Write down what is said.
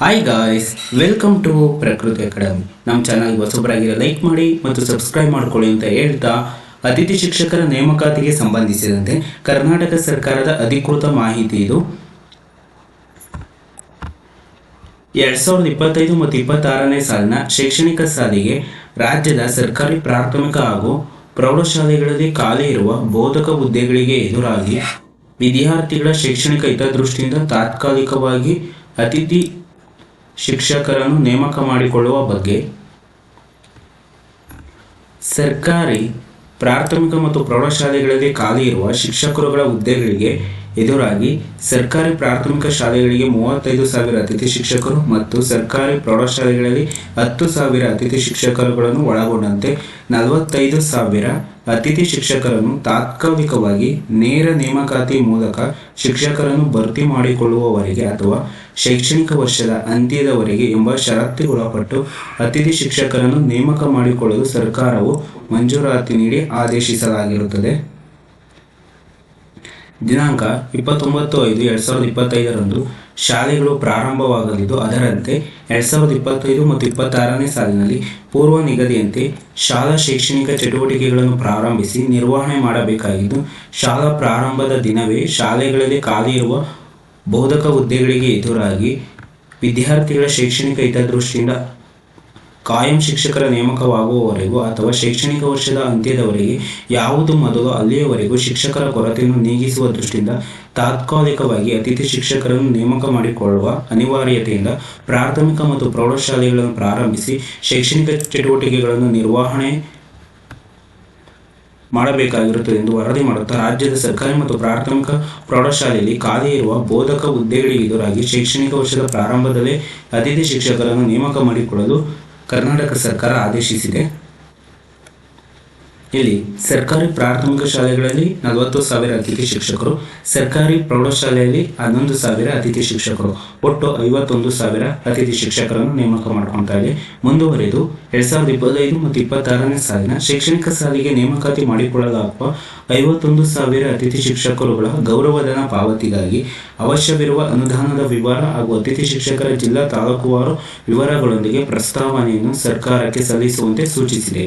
Hi guys welcome to Prakruti Academy ನಮ್ಮ ಚಾನಲ್ಗೆ ಹೊಸಬರಾಗಿರೋ like ಮಾಡಿ ಮತ್ತು ಸಬ್ಸ್ಕ್ರೈಬ್ ಮಾಡ್ಕೊಳ್ಳಿ ಅಂತ ಹೇಳ್ತಾ ಅತಿಥಿ ಶಿಕ್ಷಕರ ನೇಮಕಾತಿಗೆ ಸಂಬಂಧಿಸಿದಂತೆ ಕರ್ನಾಟಕ ಸರ್ಕಾರದ ಅಧಿಕೃತ ಮಾಹಿತಿ ಇದು. ಎರಡ್ ಸಾವಿರದ ಇಪ್ಪತ್ತೈದು ಮತ್ತು ಇಪ್ಪತ್ತಾರನೇ ಸಾಲಿನ ಶೈಕ್ಷಣಿಕ ಸಾಲಿಗೆ ರಾಜ್ಯದ ಸರ್ಕಾರಿ ಪ್ರಾಥಮಿಕ ಹಾಗೂ ಪ್ರೌಢಶಾಲೆಗಳಲ್ಲಿ ಖಾಲಿ ಇರುವ ಬೋಧಕ ಹುದ್ದೆಗಳಿಗೆ ಎದುರಾಗಿ ವಿದ್ಯಾರ್ಥಿಗಳ ಶೈಕ್ಷಣಿಕ ಹಿತದೃಷ್ಟಿಯಿಂದ ತಾತ್ಕಾಲಿಕವಾಗಿ ಅತಿಥಿ ಶಿಕ್ಷಕರನ್ನು ನೇಮಕ ಮಾಡಿಕೊಳ್ಳುವ ಬಗ್ಗೆ ಸರ್ಕಾರಿ ಪ್ರಾಥಮಿಕ ಮತ್ತು ಪ್ರೌಢಶಾಲೆಗಳಲ್ಲಿ ಖಾಲಿ ಇರುವ ಶಿಕ್ಷಕರುಗಳ ಹುದ್ದೆಗಳಿಗೆ ಎದುರಾಗಿ ಸರ್ಕಾರಿ ಪ್ರಾಥಮಿಕ ಶಾಲೆಗಳಿಗೆ ಮೂವತ್ತೈದು ಸಾವಿರ ಅತಿಥಿ ಶಿಕ್ಷಕರು ಮತ್ತು ಸರ್ಕಾರಿ ಪ್ರೌಢಶಾಲೆಗಳಲ್ಲಿ ಹತ್ತು ಸಾವಿರ ಅತಿಥಿ ಶಿಕ್ಷಕರುಗಳನ್ನು ಒಳಗೊಂಡಂತೆ ನಲವತ್ತೈದು ಸಾವಿರ ಅತಿಥಿ ಶಿಕ್ಷಕರನ್ನು ತಾತ್ಕಾಲಿಕವಾಗಿ ನೇರ ನೇಮಕಾತಿ ಮೂಲಕ ಶಿಕ್ಷಕರನ್ನು ಭರ್ತಿ ಮಾಡಿಕೊಳ್ಳುವವರೆಗೆ ಅಥವಾ ಶೈಕ್ಷಣಿಕ ವರ್ಷದ ಅಂತ್ಯದವರೆಗೆ ಎಂಬ ಷರತ್ತಿಗೊಳಪಟ್ಟು ಅತಿಥಿ ಶಿಕ್ಷಕರನ್ನು ನೇಮಕ ಮಾಡಿಕೊಳ್ಳಲು ಸರ್ಕಾರವು ಮಂಜೂರಾತಿ ನೀಡಿ ಆದೇಶಿಸಲಾಗಿರುತ್ತದೆ. ದಿನಾಂಕ ಇಪ್ಪತ್ತೊಂಬತ್ತು ಐದು ಎರಡು ಸಾವಿರದ ಇಪ್ಪತ್ತೈದರಂದು ಶಾಲೆಗಳು ಪ್ರಾರಂಭವಾಗಲಿದ್ದು ಅದರಂತೆ ಎರಡು ಸಾವಿರದ ಇಪ್ಪತ್ತೈದು ಮತ್ತು ಇಪ್ಪತ್ತಾರನೇ ಸಾಲಿನಲ್ಲಿ ಪೂರ್ವ ನಿಗದಿಯಂತೆ ಶಾಲಾ ಶೈಕ್ಷಣಿಕ ಚಟುವಟಿಕೆಗಳನ್ನು ಪ್ರಾರಂಭಿಸಿ ನಿರ್ವಹಣೆ ಮಾಡಬೇಕಾಗಿದ್ದು, ಶಾಲಾ ಪ್ರಾರಂಭದ ದಿನವೇ ಶಾಲೆಗಳಲ್ಲಿ ಖಾಲಿ ಇರುವ ಬೋಧಕ ಹುದ್ದೆಗಳಿಗೆ ಎದುರಾಗಿ ವಿದ್ಯಾರ್ಥಿಗಳ ಶೈಕ್ಷಣಿಕ ಹಿತದೃಷ್ಟಿಯಿಂದ ಕಾಯಂ ಶಿಕ್ಷಕರ ನೇಮಕವಾಗುವವರೆಗೂ ಅಥವಾ ಶೈಕ್ಷಣಿಕ ವರ್ಷದ ಅಂತ್ಯದವರೆಗೆ ಯಾವುದು ಮೊದಲು ಅಲ್ಲಿಯವರೆಗೂ ಶಿಕ್ಷಕರ ಕೊರತೆಯನ್ನು ನೀಗಿಸುವ ದೃಷ್ಟಿಯಿಂದ ತಾತ್ಕಾಲಿಕವಾಗಿ ಅತಿಥಿ ಶಿಕ್ಷಕರನ್ನು ನೇಮಕ ಮಾಡಿಕೊಳ್ಳುವ ಅನಿವಾರ್ಯತೆಯಿಂದ ಪ್ರಾಥಮಿಕ ಮತ್ತು ಪ್ರೌಢಶಾಲೆಗಳನ್ನು ಪ್ರಾರಂಭಿಸಿ ಶೈಕ್ಷಣಿಕ ಚಟುವಟಿಕೆಗಳನ್ನು ನಿರ್ವಹಣೆ ಮಾಡಬೇಕಾಗಿರುತ್ತದೆ ಎಂದು ವರದಿ ಮಾಡುತ್ತಾ ರಾಜ್ಯದ ಸರ್ಕಾರಿ ಮತ್ತು ಪ್ರಾಥಮಿಕ ಪ್ರೌಢಶಾಲೆಯಲ್ಲಿ ಖಾಲಿ ಇರುವ ಬೋಧಕ ಹುದ್ದೆಗಳಿಗೆ ಎದುರಾಗಿ ಶೈಕ್ಷಣಿಕ ವರ್ಷದ ಪ್ರಾರಂಭದಲ್ಲೇ ಅತಿಥಿ ಶಿಕ್ಷಕರನ್ನು ನೇಮಕ ಮಾಡಿಕೊಳ್ಳಲು ಕರ್ನಾಟಕ ಸರ್ಕಾರ ಆದೇಶಿಸಿದೆ. ಇಲ್ಲಿ ಸರ್ಕಾರಿ ಪ್ರಾಥಮಿಕ ಶಾಲೆಗಳಲ್ಲಿ ನಲವತ್ತು ಸಾವಿರ ಅತಿಥಿ ಶಿಕ್ಷಕರು, ಸರ್ಕಾರಿ ಪ್ರೌಢಶಾಲೆಯಲ್ಲಿ ಹನ್ನೊಂದು ಸಾವಿರ ಅತಿಥಿ ಶಿಕ್ಷಕರು, ಒಟ್ಟು ಐವತ್ತೊಂದು ಸಾವಿರ ಅತಿಥಿ ಶಿಕ್ಷಕರನ್ನು ನೇಮಕ ಮಾಡ್ಕೊಳ್ತಾ ಇದೆ. ಮುಂದುವರೆದು, ಎರಡ್ ಸಾವಿರದ ಇಪ್ಪತ್ತೈದು ಮತ್ತು ಇಪ್ಪತ್ತಾರನೇ ಸಾಲಿನ ಶೈಕ್ಷಣಿಕ ಸಾಲಿಗೆ ನೇಮಕಾತಿ ಮಾಡಿಕೊಳ್ಳಲಾಗುವ ಐವತ್ತೊಂದು ಸಾವಿರ ಅತಿಥಿ ಶಿಕ್ಷಕರುಗಳ ಗೌರವಧನ ಪಾವತಿಗಾಗಿ ಅವಶ್ಯವಿರುವ ಅನುದಾನದ ವಿವರ ಹಾಗೂ ಅತಿಥಿ ಶಿಕ್ಷಕರ ಜಿಲ್ಲಾ ತಾಲೂಕುವಾರು ವಿವರಗಳೊಂದಿಗೆ ಪ್ರಸ್ತಾವನೆಯನ್ನು ಸರ್ಕಾರಕ್ಕೆ ಸಲ್ಲಿಸುವಂತೆ ಸೂಚಿಸಿದೆ.